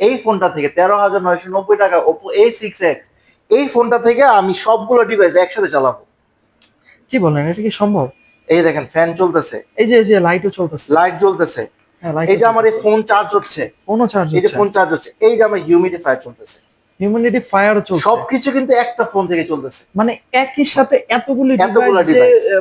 এই ফোনটা থেকে তেরো হাজার নয়শো নব্বই টাকা ওপো এ সিক্স এক্স এই ফোনটা থেকে আমি সবগুলো ডিভাইস একসাথে চালাবো। কি বলেন এটা কি সম্ভব? এই দেখেন ফ্যান চলতেছে। এই যে এই যে লাইটও চলতেছে। লাইট জ্বলতেছে। হ্যাঁ এই যে আমার এই ফোন চার্জ হচ্ছে। ফোনও চার্জ এই যে ফোন চার্জ হচ্ছে এই যে আমার হিউমিডিফায়ার চলতেছে। হিউম্যানিটি ফায়ারও চলছে। সবকিছু কিন্তু একটা ফোন থেকে চলতেছে। মানে একই সাথে এতগুলি ডিভাইস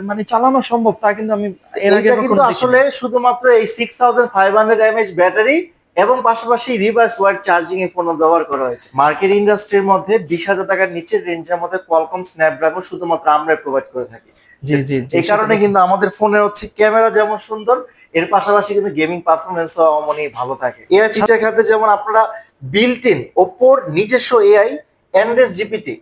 মানে চালানো সম্ভব তা কিন্তু আমি এর আগে কিন্তু আসলে শুধুমাত্র এই six thousand five hundred mAh battery এবং পাশাপাশি রিভার্স ওয়ার্ড চার্জিং এই ফোন ব্যবহার করা হয়েছে। মার্কেট ইন্ডাস্ট্রির মধ্যে বিশ হাজার টাকার নিচের রেঞ্জের মধ্যে কোয়ালকম স্ন্যাপড্রাগন শুধুমাত্র আমরা প্রোভাইড করে থাকি। জি জি জি এই কারণে কিন্তু আমাদের ফোনের হচ্ছে ক্যামেরা যেমন সুন্দর এর পাশাপাশি কিন্তু গেমিং পারফরমেন্স অমনই ভালো থাকে। এআই ফিচার খাতে যেমন আপনারা বিল্ট ইন ওপোর নিজস্ব এআই এনডেস জিপিটি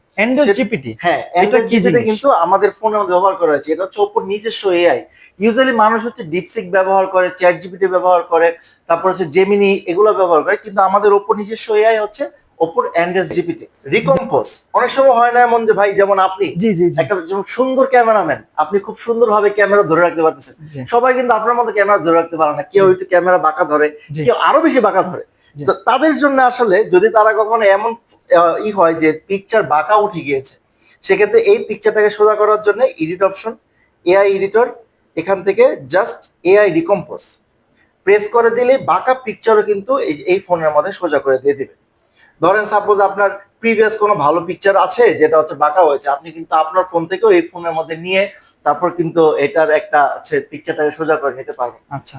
জিপিটি হ্যাঁ এটা জিপিটি কিন্তু আমাদের ফোনে ব্যবহার করা হয়েছে। এটা হচ্ছে ওপোর নিজস্ব এআই ইউজুয়ালি মানুষ হচ্ছে ডিপসিক ব্যবহার করে চ্যাট জিপিটি ব্যবহার করে তারপর হচ্ছে জেমিনি এগুলো ব্যবহার করে কিন্তু আমাদের ওপর নিজস্ব এআই হচ্ছে ওপর এনডেস জিপিটি রিকম্পোজ অনেক সময় হয় না এমন যে ভাই যেমন আপনি জি জি জি। একটা যেমন সুন্দর ক্যামেরাম্যান আপনি খুব সুন্দরভাবে ক্যামেরা ধরে রাখতে পারতেছেন। সবাই কিন্তু আপনার মতো ক্যামেরা ধরে রাখতে পারে না। কেউ একটু ক্যামেরা বাঁকা ধরে কেউ আরও বেশি বাঁকা ধরে। তাদের জন্য আসলে যদি তারা কখনো এমন ই হয় যে পিকচার বাঁকা উঠে গিয়েছে, সেক্ষেত্রে এই পিকচারটাকে সোজা করার জন্য এডিট অপশন এআই এডিটর এখান থেকে জাস্ট এআই রিকম্পোজ প্রেস করে দিলে বাঁকা পিকচারও কিন্তু এই ফোনের মধ্যে সোজা করে দিয়ে দিবে। ধরেন সাপোজ আপনার প্রিভিয়াস কোনো ভালো পিকচার আছে, যেটা হচ্ছে বাঁকা হয়েছে, আপনি কিন্তু আপনার ফোন থেকেও এই ফোনের মধ্যে নিয়ে তারপর কিন্তু এটার একটা হচ্ছে পিকচারটাকে সোজা করে নিতে পারবেন আচ্ছা।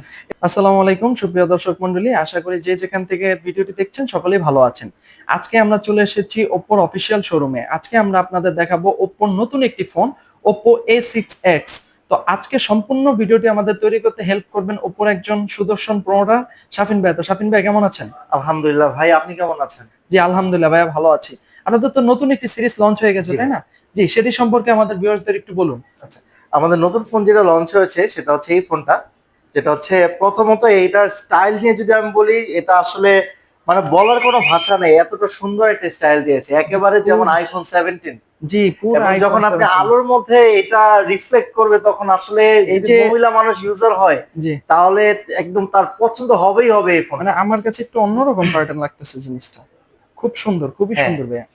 আসসালামু আলাইকুম সুপ্রিয় দর্শক মন্ডলী আশা করি যে যেখান থেকে ভিডিওটি দেখছেন সকলেই ভালো আছেন। আজকে আমরা চলে এসেছি ওপ্পোর অফিসিয়াল শোরুমে আজকে আমরা আপনাদের দেখাবো ওপ্পোর নতুন একটি phone Oppo A six X তো আজকে সম্পূর্ণ ভিডিওটি আমাদের তৈরি করতে হেল্প করবেন ওপ্পোর একজন সুদর্শন প্রমোটার শাফিন ভাই। তো শাফিন ভাই কেমন আছেন? আলহামদুলিল্লাহ ভাই আপনি কেমন আছেন? জি আলহামদুলিল্লাহ ভাইয়া ভালো আছি। আপনাদের তো নতুন একটি সিরিজ লঞ্চ হয়ে গেছে তাই না? জি সেটি সম্পর্কে আমাদের ভিউয়ার্সদের একটু বলুন। আমাদের নতুন ফোন যেটা লঞ্চ হয়েছে সেটা হচ্ছে এই ফোনটা যেটা হচ্ছে প্রথমত এইটার স্টাইল নিয়ে যদি আমি বলি এটা আসলে মানে বলার কোনো ভাষা নেই এতটা সুন্দর একটা স্টাইল দিয়েছে। একেবারে যেমন আইফোন সেভেন্টিন জি পুরো যখন আপনি আলোর মধ্যে এটা রিফ্লেক্ট করবে তখন আসলে এই এই যে যে- মহিলা মানুষ ইউজার হয় তাহলে একদম তার পছন্দ হবেই হবে এই ফোন মানে আমার কাছে একটু অন্যরকম প্যাটার্ন লাগতেছে জিনিসটা। খুব সুন্দর খুবই হ্যাঁ। সুন্দর ভাইয়া।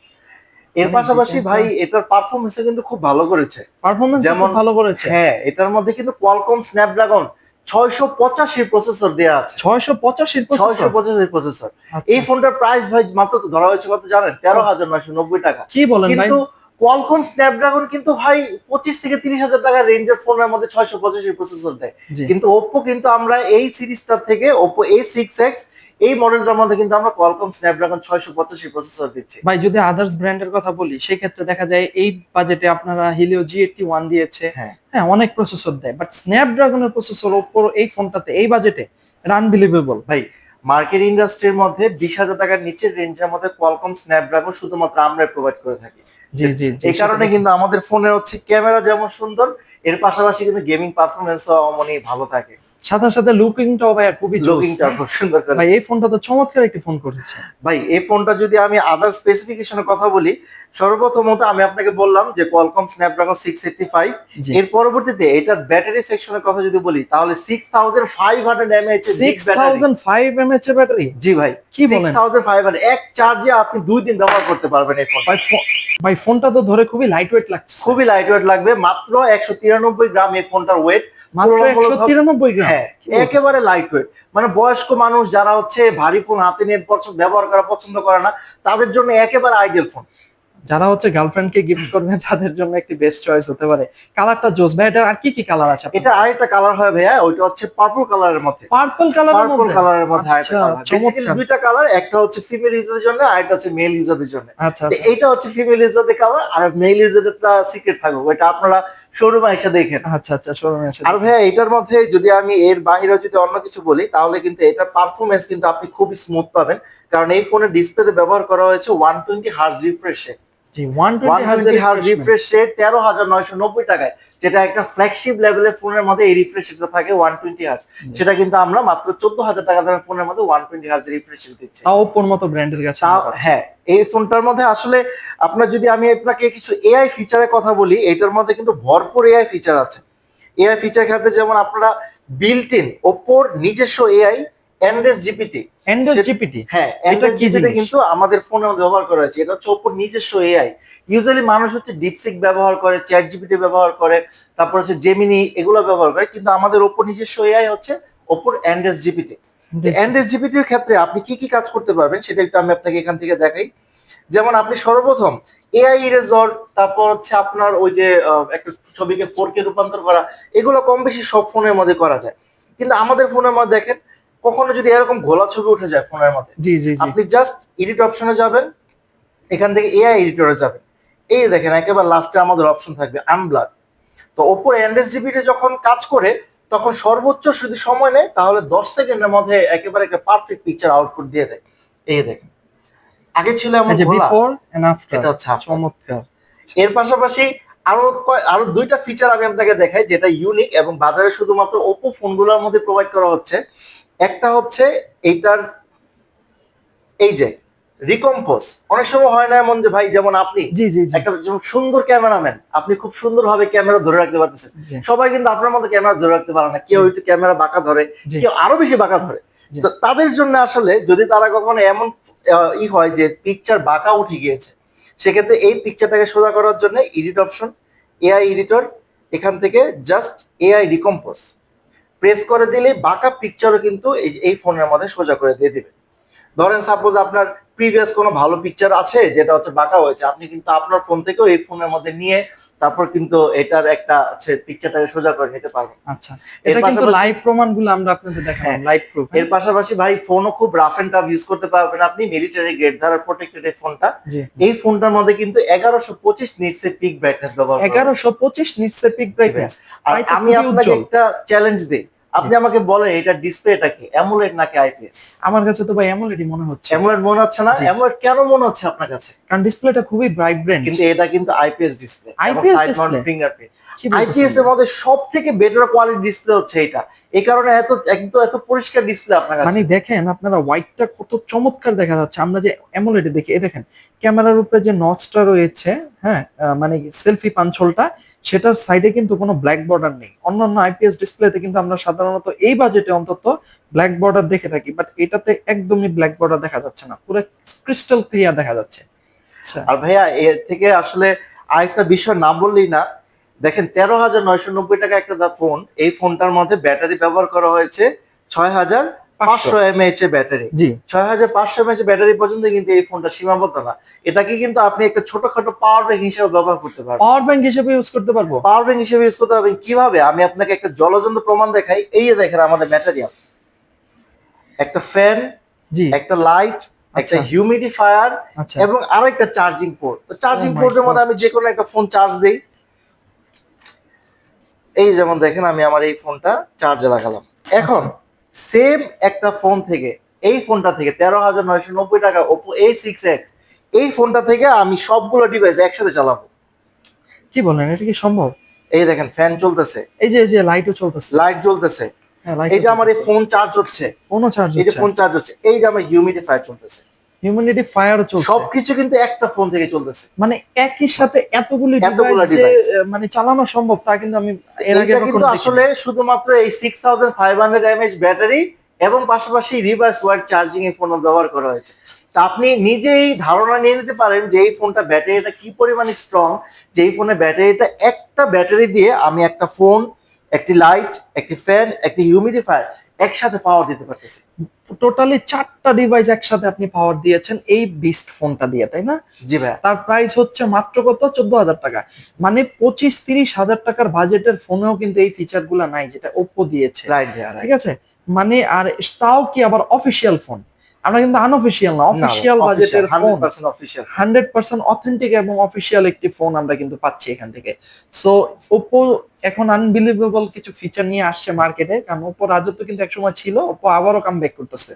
এর পাশাপাশি ভাই এটার পারফরমেন্স কিন্তু খুব ভালো করেছে। পারফরমেন্স যেমন ভালো করেছে। হ্যাঁ এটার মধ্যে কিন্তু কোয়ালকম স্ন্যাপড্রাগন ছয়শো পঁচাশি প্রসেসর দেওয়া আছে। ছয়শো পঁচাশির ছয়শো পঁচাশি প্রসেসর আচ্ছা। এই ফোনটার প্রাইস ভাই মাত্র তো ধরা হয়েছে কত জানেন তেরো হাজার নয়শো নব্বই টাকা। কি বলেন ভাই? কিন্তু কোয়ালকম স্ন্যাপড্রাগন কিন্তু ভাই পঁচিশ থেকে তিরিশ হাজার টাকা রেঞ্জের ফোনের মধ্যে ছয়শো পঁচাশি প্রসেসর দেয়। কিন্তু ওপ্পো কিন্তু আমরা এই সিরিজটা থেকে ওপ্পো এ সিক্স এক্স এই মডেলটার মধ্যে কিন্তু আমরা কোয়ালকম স্ন্যাপড্রাগন ছয়শো পঁচাশি প্রসেসর দিচ্ছি। ভাই যদি আদার্স ব্র্যান্ডের কথা বলি সেই ক্ষেত্রে দেখা যায় এই বাজেটে আপনারা হিলিও জি এইটটি ওয়ান দিয়েছে। হ্যাঁ। হ্যাঁ অনেক প্রসেসর দেয় বাট স্ন্যাপড্রাগনের প্রসেসর ওপ্পোর এই ফোনটাতে এই বাজেটে আনবিলিভেবল ভাই মার্কেট ইন্ডাস্ট্রির মধ্যে বিশ হাজার টাকার নিচের রেঞ্জের মধ্যে কোয়ালকম স্ন্যাপড্রাগন শুধুমাত্র আমরা প্রোভাইড করে থাকি। জি জি এই কারণে কিন্তু আমাদের ফোনের হচ্ছে ক্যামেরা যেমন সুন্দর এর পাশাপাশি কিন্তু গেমিং পারফরমেন্স অমনই ভালো থাকে। সাথে সাথে লুকিংটাও ভাই খুবই লুকিংটা খুব সুন্দর ভাই এই ফোনটা তো চমৎকার একটি ফোন করেছে। ভাই এই ফোনটা যদি আমি আদার স্পেসিফিকেশনের কথা বলি সর্বপ্রথমত আমি আপনাকে বললাম যে Qualcomm Snapdragon six eighty five G. এর পরবর্তীতে এটার ব্যাটারি সেকশনের কথা যদি বলি তাহলে six thousand five hundred mAh six thousand five mAh এর ব্যাটারি জি ভাই কি বলেন? থাউজেন্ড ফাইভ হান্ড্রেড এক চার্জে আপনি দুই দিন ব্যবহার করতে পারবেন এই ফোন ভাই ফোনটা তো ধরে খুবই লাইট ওয়েট লাগছে। খুবই লাইট ওয়েট লাগবে মাত্র একশো তিরানব্বই গ্রাম এই ফোনটার ওয়েট মাত্র গ্রাম। হ্যাঁ? একেবারে লাইট ওয়েট মানে বয়স্ক মানুষ যারা হচ্ছে ভারী ফোন হাতে নিয়ে ব্যবহার করা পছন্দ করে না তাদের জন্য একেবারে আইডিয়াল ফোন যারা হচ্ছে গার্লফ্রেন্ডকে গিফট করবে তাদের জন্য একটি বেস্ট চয়েস হতে পারে। কালারটা জোস ভাই এটা আর কি কি কালার আছে এটা আরেকটা কালার হয় ভাইয়া ওইটা হচ্ছে পার্পল কালারের মধ্যে। পার্পল কালারের পার্পল মধ্যে? কালারের মধ্যে আরেকটা আচ্ছা, কালার। দুইটা কালার একটা হচ্ছে ফিমেল ইউজারদের জন্য আরেকটা হচ্ছে মেল ইউজারদের জন্য। আচ্ছা আচ্ছা। এইটা হচ্ছে ফিমেল ইউজারদের কালার আর মেল ইউজারটা সিক্রেট থাকবে। ওইটা আপনারা শোরুমে এসে দেখেন আচ্ছা আচ্ছা শোরুমে এসে আর ভাইয়া এটার মধ্যে যদি আমি এর বাইরে যদি অন্য কিছু বলি তাহলে কিন্তু এটার পারফরমেন্স কিন্তু আপনি খুবই স্মুথ পাবেন। কারণ এই ফোনের ডিসপ্লেতে ব্যবহার করা হয়েছে ওয়ান টোয়েন্টি হার্জ রিফ্রেশে জি হার্জ রিফ্রেশে টাকায় যেটা একটা ফ্ল্যাগশিপ লেভেলের ফোনের মধ্যে এই রিফ্রেশ রেটটা থাকে ওয়ান টোয়েন্টি হার্জ। সেটা কিন্তু আমরা মাত্র চোদ্দ হাজার টাকা দামের ফোনের মধ্যে ওয়ান টোয়েন্টি হার্জ রিফ্রেশ দিচ্ছি। তাও ওপোর মতো ব্র্যান্ডের কাছে। হ্যাঁ এই ফোনটার মধ্যে আসলে আপনার যদি আমি আপনাকে কিছু এআই ফিচারের কথা বলি এটার মধ্যে কিন্তু ভরপুর এআই ফিচার আছে। এআই ফিচার ক্ষেত্রে যেমন আপনারা বিল্ট ইন ওপোর নিজস্ব এআই এনডেস জিপিটি অ্যান্ড্রয়েড জিপিটি হ্যাঁ এনডেস জিপিটি কিন্তু আমাদের ফোনে ব্যবহার করা হয়েছে। এটা হচ্ছে ওপর নিজস্ব এআই ইউজুয়ালি মানুষ হচ্ছে ডিপসিক ব্যবহার করে চ্যাট জিপিটি ব্যবহার করে তারপর হচ্ছে জেমিনি এগুলো ব্যবহার করে কিন্তু আমাদের ওপর নিজস্ব এআই হচ্ছে ওপর এনডেস জিপিটি এনডেস জিপিটির ক্ষেত্রে আপনি কি কি কাজ করতে পারবেন সেটা একটু আমি আপনাকে এখান থেকে দেখাই। যেমন আপনি সর্বপ্রথম এআই ইরেজর তারপর হচ্ছে আপনার ওই যে একটা ছবিকে ফোর কে রূপান্তর করা এগুলো কম বেশি সব ফোনের মধ্যে করা যায়। কিন্তু আমাদের ফোনের মধ্যে দেখেন কখনো যদি এরকম ঘোলা ছবি উঠে যায় ফোনের মধ্যে জি জি আপনি জাস্ট এডিট অপশনে যাবেন এখান থেকে এআই এডিটরে যাবেন। এই দেখেন একেবারে লাস্টে আমাদের অপশন থাকবে আনব্লার তো ওপর এনএস জিপিটি যখন কাজ করে তখন সর্বোচ্চ যদি সময় নেয় তাহলে দশ সেকেন্ডের মধ্যে একেবারে একটা পারফেক্ট পিকচার আউটপুট দিয়ে দেয়। এই দেখেন। আগে ছিল ঘোলা। বিফোর এন্ড আফটার এটা হচ্ছে চমৎকার। এর পাশাপাশি আরও কয়- আরও দুইটা ফিচার আমি আপনাকে দেখাই যেটা ইউনিক এবং বাজারে শুধুমাত্র ওপো ফোনগুলোর মধ্যে প্রোভাইড করা হচ্ছে। একটা হচ্ছে এইটার এই যে রিকম্পোজ অনেক সময় হয় না এমন যে ভাই যেমন আপনি জি জি জি। একটা সুন্দর ক্যামেরাম্যান আপনি খুব সুন্দরভাবে ক্যামেরা ধরে রাখতে পারতেছেন। সবাই কিন্তু আপনার মতো ক্যামেরা ধরে রাখতে পারে না। কেউ একটু ক্যামেরা বাঁকা ধরে কেউ আরও বেশি বাঁকা ধরে। তো তাদের জন্য আসলে যদি তারা কখনো এমন ই হয় যে পিকচার বাঁকা উঠে গিয়েছে সেক্ষেত্রে এই পিকচারটাকে সোজা করার জন্য এডিট অপশন এআই এডিটর এখান থেকে জাস্ট এআই রিকম্পোজ প্রেস করে দিলে বাঁকা পিকচারও কিন্তু এই এই ফোনের মধ্যে সোজা করে দিয়ে দিবে। ধরেন সাপোজ আপনার প্রিভিয়াস কোনো ভালো পিকচার আছে যেটা হচ্ছে বাঁকা হয়েছে আপনি কিন্তু আপনার ফোন থেকেও এই ফোনের মধ্যে নিয়ে তারপর কিন্তু এটার একটা পিকচারটাকে সোজা করে নিতে পারবেন। আচ্ছা এর এটা কিন্তু লাইভ প্রমাণগুলো আমরা আপনাদের হ্যাঁ। লাইভ প্রুফ এর পাশাপাশি ভাই ফোনও খুব রাফ এন্ড টাফ ইউজ করতে পারবেন আপনি মিলিটারি গ্রেড দ্বারা প্রোটেক্টেড এই ফোনটা এই ফোনটার মধ্যে কিন্তু এগারোশো পঁচিশ নিটস এর পিক ব্রাইটনেস ব্যবহার করা হয়েছে। এগারোশো পঁচিশ নিটসের পিক ব্রাইটনেস আর আমি আপনাকে একটা চ্যালেঞ্জ দিই। আপনি আমাকে বলেন এটা ডিসপ্লেটা কি? অ্যামোলেড নাকি আইপিএস আমার কাছে তো ভাই অ্যামোলেডই মনে হচ্ছে। অ্যামোলেড মনে হচ্ছে না? অ্যামোলেড কেন মনে হচ্ছে আপনার কাছে? কারণ ডিসপ্লেটা খুবই ব্রাইট ব্র্যান্ড কিন্তু এটা কিন্তু IPS display display? Fingerprint? IPS এর মধ্যে সব থেকে বেটার কোয়ালিটি ডিসপ্লে হচ্ছে এটা। এই কারণে এত একদম এত পরিষ্কার ডিসপ্লে আপনার কাছে। মানে দেখেন আপনারা হোয়াইটটা কত চমৎকার দেখা যাচ্ছে। আমরা যে অ্যামোলেডে দেখি এই দেখেন ক্যামেরার উপরে যে নচটা রয়েছে হ্যাঁ মানে সেলফি পাঞ্চলটা সেটার সাইডে কিন্তু কোনো ব্ল্যাক বর্ডার নেই। অন্যান্য আইপিএস ডিসপ্লেতে কিন্তু আমরা সাধারণত এই বাজেটে অন্তত ব্ল্যাক বর্ডার দেখে থাকি বাট এটাতে একদমই ব্ল্যাক বর্ডার দেখা যাচ্ছে না। পুরো ক্রিস্টাল ক্লিয়ার দেখা যাচ্ছে। আচ্ছা। আর ভাইয়া এর থেকে আসলে আরেকটা বিষয় না বললেই না দেখেন তেরো হাজার নয়শো নব্বই টাকা একটা ফোন এই ফোনটার মধ্যে ব্যাটারি ব্যবহার করা হয়েছে ছয় হাজার পাঁচশো এমএএইচ এর ব্যাটারি। জি। ছয় হাজার পাঁচশো এমএএইচ ব্যাটারি পর্যন্ত কিন্তু এই ফোনটা সীমাবদ্ধ না। এটাকে কিন্তু আপনি একটা ছোটখাটো পাওয়ার ব্যাংক হিসেবে ব্যবহার করতে পারবেন। পাওয়ার ব্যাংক হিসেবে ইউজ করতে পারব? পাওয়ার ব্যাংক হিসেবে ইউজ করতে পারবেন। কীভাবে? আমি আপনাকে একটা জলজন্ত প্রমাণ দেখাই। এই যে দেখেন আমাদের ম্যাটেরিয়াল একটা ফ্যান জি। একটা লাইট একটা আচ্ছা। হিউমিডিফায়ার আচ্ছা। এবং আরও একটা চার্জিং পোর্ট তো চার্জিং Oh পোর্টের মধ্যে আমি যে কোনো একটা ফোন চার্জ দেই। এই যেমন দেখেন আমি আমার এই ফোনটা চার্জে লাগালাম। এখন সেম একটা ফোন থেকে এই ফোনটা থেকে তেরো হাজার নয়শো নব্বই টাকা ওপো এ সিক্স এক্স এই ফোনটা থেকে আমি সবগুলো ডিভাইস একসাথে চালাবো। কি বলেন এটা কি সম্ভব? এই দেখেন ফ্যান চলতেছে। এই যে এই যে লাইটও চলতেছে। লাইট জ্বলতেছে। হ্যাঁ এই যে আমার এই ফোন চার্জ হচ্ছে। ফোনও চার্জ এই যে ফোন চার্জ হচ্ছে এই যে আমার হিউমিডিফায়ার চলতেছে। হিউম্যানিটি ফায়ার চলছে। সবকিছু কিন্তু একটা ফোন থেকে চলতেছে। মানে একই সাথে এতগুলি ডিভাইস মানে চালানো সম্ভব তা কিন্তু আমি এর আগে কিন্তু আসলে শুধুমাত্র এই six thousand five hundred mAh battery এবং পাশাপাশি রিভার্স ওয়ার্ড চার্জিং এই ফোন ব্যবহার করা হয়েছে। তা আপনি নিজেই ধারণা নিয়ে নিতে পারেন যে এই ফোনটা ব্যাটারিটা কি পরিমাণে স্ট্রং যে এই ফোনের ব্যাটারিটা একটা ব্যাটারি দিয়ে আমি একটা ফোন একটি লাইট একটি ফ্যান একটি হিউমিডিফায়ার একসাথে পাওয়ার দিতে পারতেছি। টোটালি চারটা ডিভাইস একসাথে আপনি পাওয়ার দিয়েছেন এই বিস্ট ফোনটা দিয়ে তাই না? জি ভাই তার প্রাইস হচ্ছে মাত্র কত? চোদ্দ হাজার টাকা। মানে পঁচিশ তিরিশ হাজার টাকার বাজেটের ফোনেও কিন্তু এই ফিচারগুলা নাই যেটা ওপো দিয়েছে। রাইট ঠিক আছে? মানে আর তাও কি আবার অফিসিয়াল ফোন আমরা কিন্তু আনঅফিসিয়াল না অফিসিয়াল বাজেটের phone official hundred percent authentic এবং অফিসিয়াল একটি ফোন আমরা কিন্তু পাচ্ছি এখান থেকে। সো ওপো এখন আনবিলিভেবল কিছু ফিচার নিয়ে আসছে মার্কেটে কারণ ওপো রাজত্ব কিন্তু একসময় ছিল ওপো আবারও কাম ব্যাক করতেছে।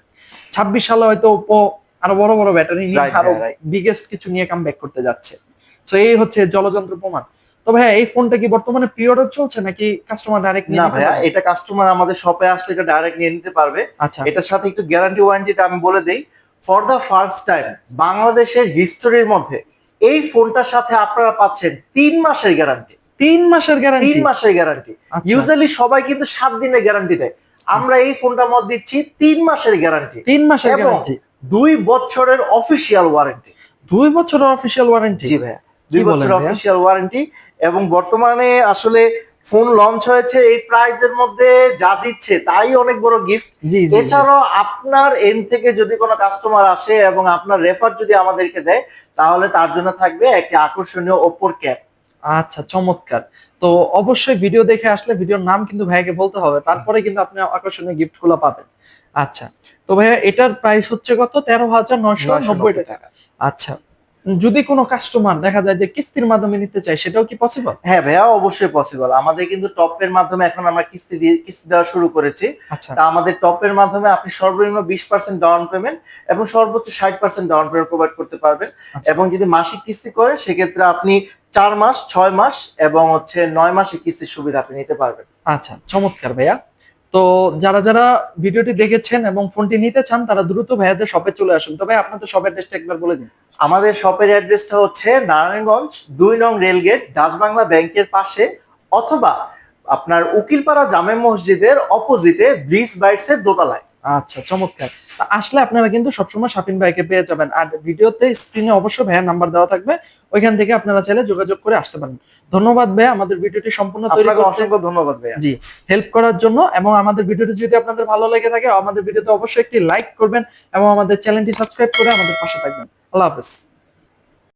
ছাব্বিশ সালে হয়তো ওপো আরও বড় বড় ব্যাটারি নিয়ে আরও. বিগেস্ট কিছু নিয়ে কাম ব্যাক করতে যাচ্ছে। সো এই হচ্ছে জলযন্ত্র প্রমাণ। তো ভাইয়া এই ফোনটা কি বর্তমানে প্রি অর্ডার চলছে নাকি কাস্টমার ডাইরেক্ট না ভাইয়া এটা কাস্টমার আমাদের শপে আসলে এটা ডাইরেক্ট নিয়ে নিতে পারবে। আচ্ছা। এটার সাথে একটু গ্যারান্টি ওয়ারেন্টিটা আমি বলে দেই। ফর দ্য ফার্স্ট টাইম বাংলাদেশের হিস্টোরির মধ্যে এই ফোনটার সাথে আপনারা পাচ্ছেন তিন মাসের গ্যারান্টি তিন মাসের গ্যারান্টি তিন মাসের গ্যারান্টি আচ্ছা। ইউজুয়ালি সবাই কিন্তু সাত দিনের গ্যারান্টি দেয়। আমরা এই ফোনটার মধ্যে দিচ্ছি তিন মাসের গ্যারান্টি তিন মাসের গ্যারান্টি দুই বছরের অফিসিয়াল ওয়ারেন্টি দুই বছরের অফিসিয়াল ওয়ারেন্টি জি ভাইয়া। দুই বছরের অফিসিয়াল ওয়ারেন্টি এবং বর্তমানে আসলে ফোন লঞ্চ হয়েছে এই প্রাইসের মধ্যে যা দিচ্ছে তাই অনেক বড় গিফট। এছাড়াও আপনার এন্ড থেকে যদি কোনো কাস্টমার আসে এবং আপনার রেফার যদি আমাদেরকে দেয় তাহলে তার জন্য থাকবে একটি আকর্ষণীয় ওপোর ক্যাপ আচ্ছা চমৎকার। তো অবশ্যই ভিডিও দেখে আসলে ভিডিওর নাম কিন্তু ভাইয়াকে বলতে হবে তারপরে কিন্তু আপনি আকর্ষণীয় গিফটগুলো পাবেন। আচ্ছা তো ভাইয়া এটার প্রাইস হচ্ছে কত? তেরো হাজার নয়শো নব্বই টাকা। আচ্ছা যদি কোনো কাস্টমার দেখা যায় যে কিস্তির মাধ্যমে নিতে চায় সেটাও কি পসিবল হ্যাঁ ভাইয়া অবশ্যই পসিবল আমাদের কিন্তু টপের মাধ্যমে এখন আমরা কিস্তি দিয়ে কিস্তি দেওয়া শুরু করেছি। আচ্ছা। তা আমাদের টপের মাধ্যমে আপনি সর্বনিম্ন বিশ পার্সেন্ট ডাউন পেমেন্ট এবং সর্বোচ্চ ষাট পার্সেন্ট ডাউন পেমেন্ট প্রোভাইড করতে পারবেন। আচ্ছা। এবং যদি মাসিক কিস্তি করেন সেক্ষেত্রে আপনি চার মাস ছয় মাস এবং হচ্ছে নয় মাসের কিস্তির সুবিধা আপনি নিতে পারবেন। আচ্ছা চমৎকার ভাইয়া। তো যারা যারা ভিডিওটি দেখেছেন এবং ফোনটি নিতে চান, তারা দ্রুত ভাইয়াদের শপে চলে আসুন। তবে আপনাদের শপের অ্যাড্রেসটা একবার বলে দিন। আমাদের শপের অ্যাড্রেসটা হচ্ছে নারায়ণগঞ্জ দুই নং রেলগেট ডাচ বাংলা ব্যাংকের পাশে, অথবা আপনার উকিলপাড়া জামে মসজিদের অপোজিটে ব্রিজ বাইটসের দোতলায়। আচ্ছা চমৎকার। আসলে আপনারা কিন্তু সবসময় শাপিন ভাইকে পেয়ে যাবেন। আর ভিডিওতে স্ক্রিনে অবশ্যই ভাইয়ার নাম্বার দেওয়া থাকবে। ওইখান থেকে আপনারা চাইলে যোগাযোগ করে আসতে পারেন। ধন্যবাদ ভাই আমাদের ভিডিওটি সম্পূর্ণ তৈরি করতে। অসংখ্য ধন্যবাদ ভাই জি হেল্প করার জন্য এবং আমাদের ভিডিওটি যদি আপনাদের ভালো লেগে থাকে আমাদের ভিডিওতে অবশ্যই একটি লাইক করবেন এবং আমাদের চ্যানেলটি সাবস্ক্রাইব করে আমাদের পাশে থাকবেন। আল্লাহ হাফেজ।